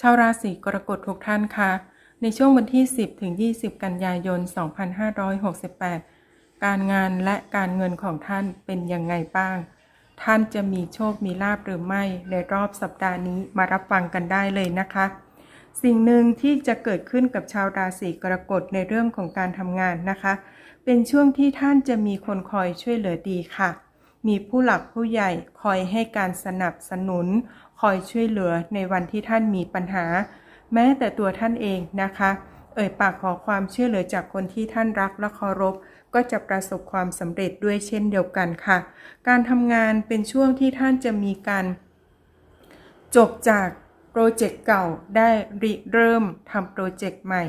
ชาวราศีกรกฎทุกท่านคะในช่วงวันที่ 10ถึง20 กันยายน 2568 การงานและการเงินของท่านเป็นยังไงบ้าง ท่านจะมีโชคมีลาบหรือไม่ในรอบสัปดาห์นี้มารับฟังกันได้เลยนะคะ สิ่งหนึ่งที่จะเกิดขึ้นกับชาวราศีกรกฎในเรื่องของการทำงานนะคะ เป็นช่วงที่ท่านจะมีคนคอยช่วยเหลือดีค่ะมีผู้หลักผู้ใหญ่คอยให้การสนับสนุน คอยช่วยเหลือในวันที่ท่านมีปัญหา แม้แต่ตัวท่านเองนะคะ เอ่ยปากขอความช่วยเหลือจากคนที่ท่านรักและเคารพ ก็จะประสบความสำเร็จด้วยเช่นเดียวกันค่ะ การทำงานเป็นช่วงที่ท่านจะมีการจบจากโปรเจกต์เก่าได้ริเริ่มทำโปรเจกต์ใหม่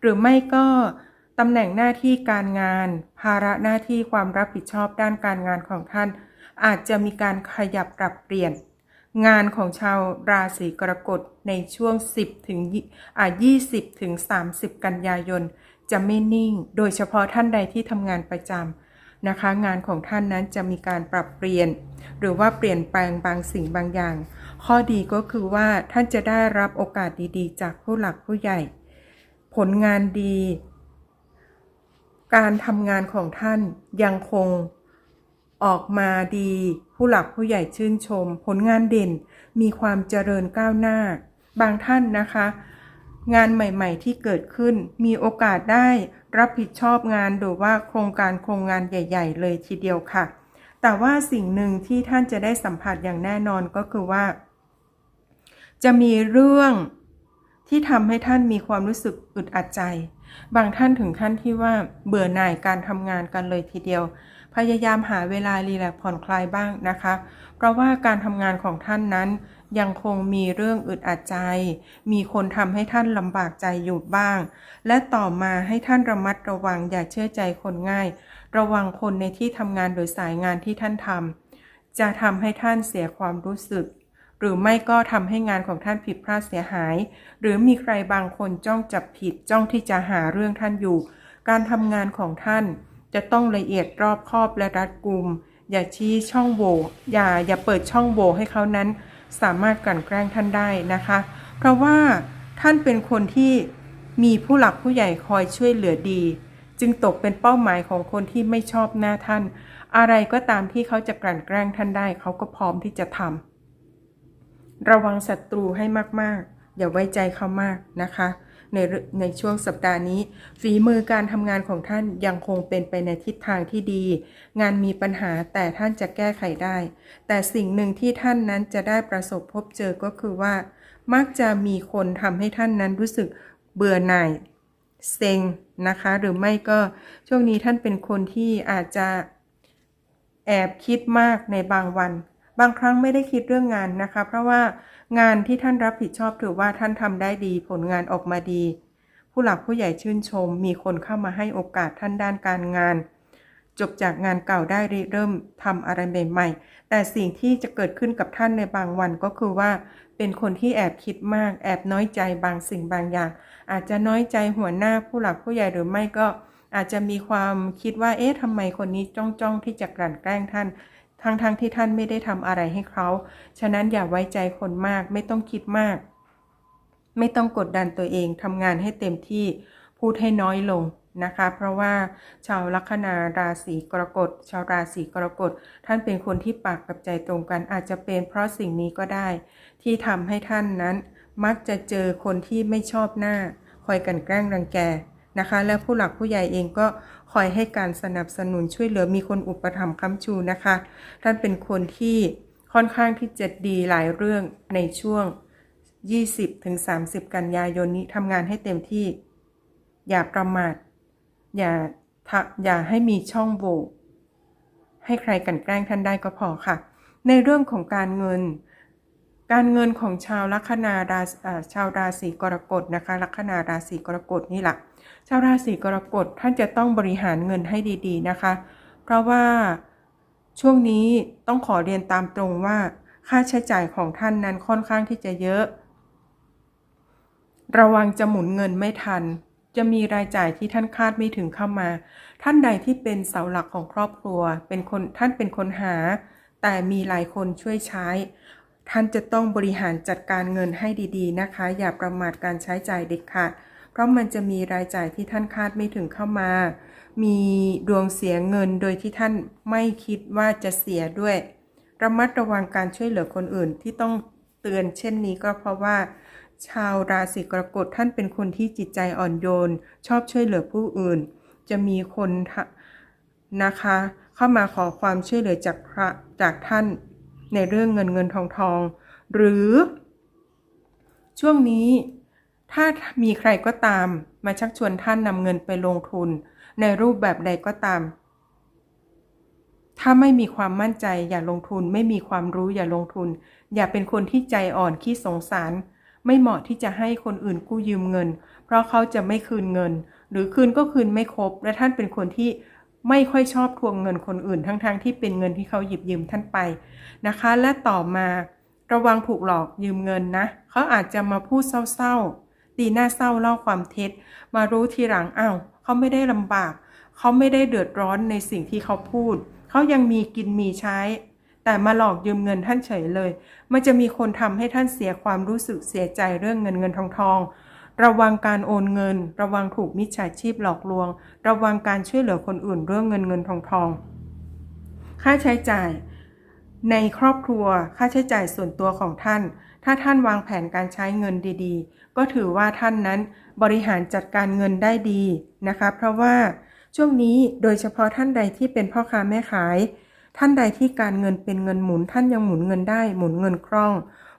หรือไม่ก็ตำแหน่งหน้าที่การงาน ภาระหน้าที่ความรับผิดชอบด้านการงานของท่าน อาจจะมีการขยับปรับเปลี่ยน งานของชาวราศีกรกฎในช่วง 10 ถึง 20 ถึง 30 กันยายน จะไม่นิ่ง โดยเฉพาะท่านใดที่ทำงานประจำนะคะ งานของท่านนั้นจะมีการปรับเปลี่ยน หรือว่าเปลี่ยนแปลงบางสิ่งบางอย่าง ข้อดีก็คือว่าท่านจะได้รับโอกาสดีๆ จากผู้หลักผู้ใหญ่ ผลงานดี การทำงานของท่านยังคง ออกมาดี ผู้หลักผู้ใหญ่ชื่นชม ผลงานเด่น มีความเจริญก้าวหน้า บางท่านนะคะ งานใหม่ๆที่เกิดขึ้น มีโอกาสได้รับผิดชอบงานหรือว่าโครงการโครงงานใหญ่ ๆ เลยทีเดียวค่ะ แต่ว่าสิ่งหนึ่งที่ท่านจะได้สัมผัสอย่างแน่นอนก็คือว่า จะมีเรื่องที่ทำให้ท่านมีความรู้สึกอึดอัดใจ บางท่านถึงขั้นที่ว่าเบื่อหน่ายการทำงานกันเลยทีเดียว พยายามหาเวลารีแลกผ่อนคลายบ้างนะคะ เพราะว่าการทำงานของท่านนั้นยังคงมีเรื่องอึดอัดใจ มีคนทำให้ท่านลำบากใจอยู่บ้าง และต่อมาให้ท่านระมัดระวังอย่าเชื่อใจคนง่าย ระวังคนในที่ทำงานโดยสายงานที่ท่านทำจะทำให้ท่านเสียความรู้สึก หรือไม่ก็ทำให้งานของท่านผิดพลาดเสียหาย หรือมีใครบางคนจ้องจับผิดจ้องที่จะหาเรื่องท่านอยู่ การทำงานของท่าน จะต้องละเอียดรอบคอบและรัดกุม อย่าชี้ช่องโหว่อย่าอย่าเปิดช่องโหว่ให้เขานั้น สามารถกลั่นแกล้งท่านได้นะคะ เพราะว่าท่านเป็นคนที่มีผู้หลักผู้ใหญ่คอยช่วยเหลือดี จึงตกเป็นเป้าหมายของคนที่ไม่ชอบหน้าท่าน อะไรก็ตามที่เขาจะกลั่นแกล้งท่านได้ เขาก็พร้อมที่จะทำระวังศัตรูให้มากๆ อย่าไว้ใจเขามากนะคะ ในในช่วงสัปดาห์นี้ ฝีมือการทำงานของท่านยังคงเป็นไปในทิศทางที่ดี งานมีปัญหาแต่ท่านจะแก้ไขได้ แต่สิ่งหนึ่งที่ท่านนั้นจะได้ประสบพบเจอก็คือว่า มักจะมีคนทำให้ท่านนั้นรู้สึกเบื่อหน่ายเซ็งนะคะ หรือไม่ก็ช่วงนี้ท่านเป็นคนที่อาจจะแอบคิดมากในบางวัน บางครั้งไม่ได้คิดเรื่องงานนะคะ เพราะว่างานที่ท่านรับผิดชอบถือว่าท่านทำได้ดีผลงานออกมาดี ผู้หลักผู้ใหญ่ชื่นชม มีคนเข้ามาให้โอกาสท่านด้านการงาน จบจากงานเก่าได้เริ่มทำอะไรใหม่ๆ แต่สิ่งที่จะเกิดขึ้นกับท่านในบางวันก็คือว่า เป็นคนที่แอบคิดมาก แอบน้อยใจบางสิ่งบางอย่าง อาจจะน้อยใจหัวหน้าผู้หลักผู้ใหญ่หรือไม่ก็อาจจะมีความคิดว่า เอ๊ะทำไมคนนี้จ้องจ้องที่จะกลั่นแกล้งท่าน ทั้งๆทที่ท่านไม่ได้ทำอะไรให้เขา ฉะนั้นอย่าไว้ใจคนมาก ไม่ต้องคิดมาก ไม่ต้องกดดันตัวเองทำงานให้เต็มที่ พูดให้น้อยลงนะคะ เพราะว่าชาวลัคนาราศีกรกฎ ชาวราศีกรกฎ ท่านเป็นคนที่ปากกับใจตรงกัน อาจจะเป็นเพราะสิ่งนี้ก็ได้ ที่ทำให้ท่านนั้น มักจะเจอคนที่ไม่ชอบหน้า คอยกันแกล้งรังแก นะคะ และผู้หลักผู้ใหญ่เองก็คอยให้การสนับสนุนช่วยเหลือมีคนอุปถัมภ์ค้ำชูนะคะ ท่านเป็นคนที่ค่อนข้างที่จะดีหลายเรื่องในช่วง 20-30 กันยายนนี้ทำงานให้เต็มที่ อย่าประมาทอย่าทะอย่าให้มีช่องโหว่ให้ใครกันแกล้งท่านได้ก็พอค่ะ ในเรื่องของการเงิน การเงินของชาวลัคนาราชาวราศีกรกฎนะคะ ลัคนาราศีกรกฎนี่แหละชาวราศีกรกฎท่านจะต้องบริหารเงินให้ดี ๆนะคะ เพราะว่าช่วงนี้ต้องขอเรียนตามตรงว่า ค่าใช้จ่ายของท่านนั้นค่อนข้างที่จะเยอะ ระวังจะหมุนเงินไม่ทัน จะมีรายจ่ายที่ท่านคาดไม่ถึงเข้ามา ท่านใดที่เป็นเสาหลักของครอบครัว เป็นคนท่านเป็นคนหา แต่มีหลายคนช่วยใช้ ท่านจะต้องบริหารจัดการเงินให้ดีๆนะคะ อย่าประมาทการใช้จ่ายเด็ดขาดเพราะมันจะมีรายจ่ายที่ท่านคาดไม่ถึงเข้ามา มีดวงเสียเงินโดยที่ท่านไม่คิดว่าจะเสียด้วย ระมัดระวังการช่วยเหลือคนอื่นที่ต้องเตือนเช่นนี้ก็เพราะว่า ชาวราศีกรกฎท่านเป็นคนที่จิตใจอ่อนโยน ชอบช่วยเหลือผู้อื่น จะมีคนนะคะ เข้ามาขอความช่วยเหลือจากพระจากท่าน ในเรื่องเงินเงินทองทอง หรือ ช่วงนี้ถ้ามีใครก็ตามมาชักชวนท่านนำเงินไปลงทุน ในรูปแบบใดก็ตาม ถ้าไม่มีความมั่นใจอย่าลงทุน ไม่มีความรู้อย่าลงทุน อย่าเป็นคนที่ใจอ่อนขี้สงสาร ไม่เหมาะที่จะให้คนอื่นกู้ยืมเงิน เพราะเขาจะไม่คืนเงิน หรือคืนก็คืนไม่ครบ และท่านเป็นคนที่ ไม่ค่อยชอบทวงเงินคนอื่น ทั้งๆทที่เป็นเงินที่เขาหยิบยืมท่านไปนะคะ และต่อมาระวังถูกหลอกยืมเงินนะเขาอาจจะมาพูดเศร้าๆตีหน้าเศร้าเล่าความเท็จ มารู้ทีหลังอ้าวเขาไม่ได้ลำบาก เขาไม่ได้เดือดร้อนในสิ่งที่เขาพูด เขายังมีกินมีใช้ แต่มาหลอกยืมเงินท่านเฉยเลย มันจะมีคนทำให้ท่านเสียความรู้สึกเสียใจเรื่องเงินเงินทองทอง ระวังการโอนเงิน ระวังถูกมิจฉาชีพหลอกลวง ระวังการช่วยเหลือคนอื่นเรื่องเงินเงินทองทอง ค่าใช้จ่าย ในครอบครัว ค่าใช้จ่ายส่วนตัวของท่าน ถ้าท่านวางแผนการใช้เงินดีๆ ก็ถือว่าท่านนั้นบริหารจัดการเงินได้ดีนะคะ เพราะว่าช่วงนี้โดยเฉพาะท่านใดที่เป็นพ่อค้าแม่ขาย ท่านใดที่การเงินเป็นเงินหมุน ท่านยังหมุนเงินได้หมุนเงินคล่อง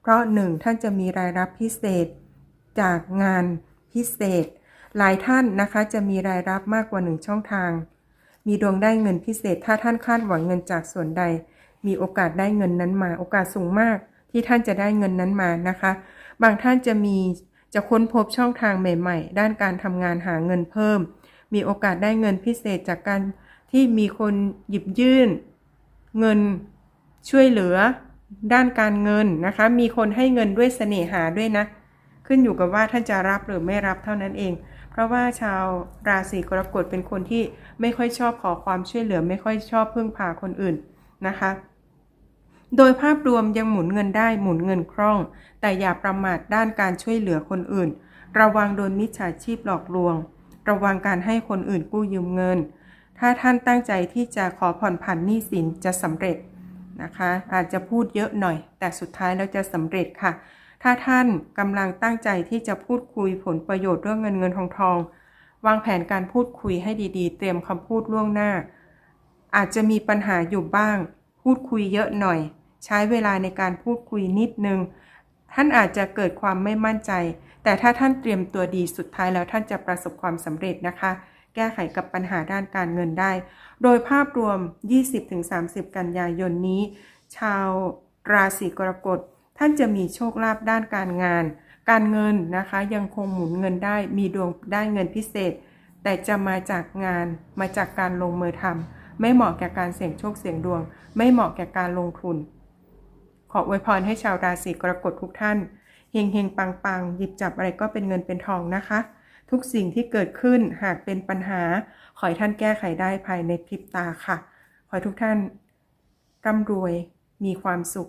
เพราะหนึ่งท่านจะมีรายรับพิเศษ จากงานพิเศษ หลายท่านนะคะจะมีรายรับมากกว่าหนึ่งช่องทาง มีดวงได้เงินพิเศษ ถ้าท่านคาดหวังเงินจากส่วนใด มีโอกาสได้เงินนั้นมา โอกาสสูงมากที่ท่านจะได้เงินนั้นมานะคะ บางท่านจะมีจะค้นพบช่องทางใหม่ๆ ด้านการทำงานหาเงินเพิ่ม มีโอกาสได้เงินพิเศษจากการที่มีคนหยิบยื่น เงินช่วยเหลือ ด้านการเงินนะคะ มีคนให้เงินด้วยเสน่หาด้วยนะ ขึ้นอยู่กับว่าท่านจะรับหรือไม่รับเท่านั้นเอง เพราะว่าชาวราศีกรกฎเป็นคนที่ไม่ค่อยชอบขอความช่วยเหลือ ไม่ค่อยชอบพึ่งพาคนอื่นนะคะ โดยภาพรวมยังหมุนเงินได้หมุนเงินคล่อง แต่อย่าประมาทด้านการช่วยเหลือคนอื่น ระวังโดนมิจฉาชีพหลอกลวง ระวังการให้คนอื่นกู้ยืมเงิน ถ้าท่านตั้งใจที่จะขอผ่อนผันหนี้สินจะสำเร็จนะคะ อาจจะพูดเยอะหน่อย แต่สุดท้ายแล้วจะสำเร็จค่ะ ถ้าท่านกำลังตั้งใจที่จะพูดคุยผลประโยชน์เรื่องเงินเงินทองทอง วางแผนการพูดคุยให้ดีๆ เตรียมคำพูดล่วงหน้า อาจจะมีปัญหาอยู่บ้าง พูดคุยเยอะหน่อย ใช้เวลาในการพูดคุยนิดนึง ท่านอาจจะเกิดความไม่มั่นใจ แต่ถ้าท่านเตรียมตัวดีสุดท้ายแล้วท่านจะประสบความสำเร็จนะคะ แก้ไขกับปัญหาด้านการเงินได้ โดยภาพรวม 20-30 กันยายนนี้ ชาวราศีกรกฎ ท่านจะมีโชคลาภด้านการงาน การเงินนะคะยังคงหมุนเงินได้มีดวงได้เงินพิเศษ แต่จะมาจากงานมาจากการลงมือทำไม่เหมาะแก่การเสี่ยงโชคเสี่ยงดวง ไม่เหมาะแก่การลงทุน ขออวยพรให้ชาวราศีกรกฎทุกท่านเฮงเฮงปังปังหยิบจับอะไรก็เป็นเงินเป็นทองนะคะ ทุกสิ่งที่เกิดขึ้นหากเป็นปัญหา ขอให้ท่านแก้ไขได้ภายในพริบตาค่ะ ขอให้ทุกท่านร่ำรวยมีความสุข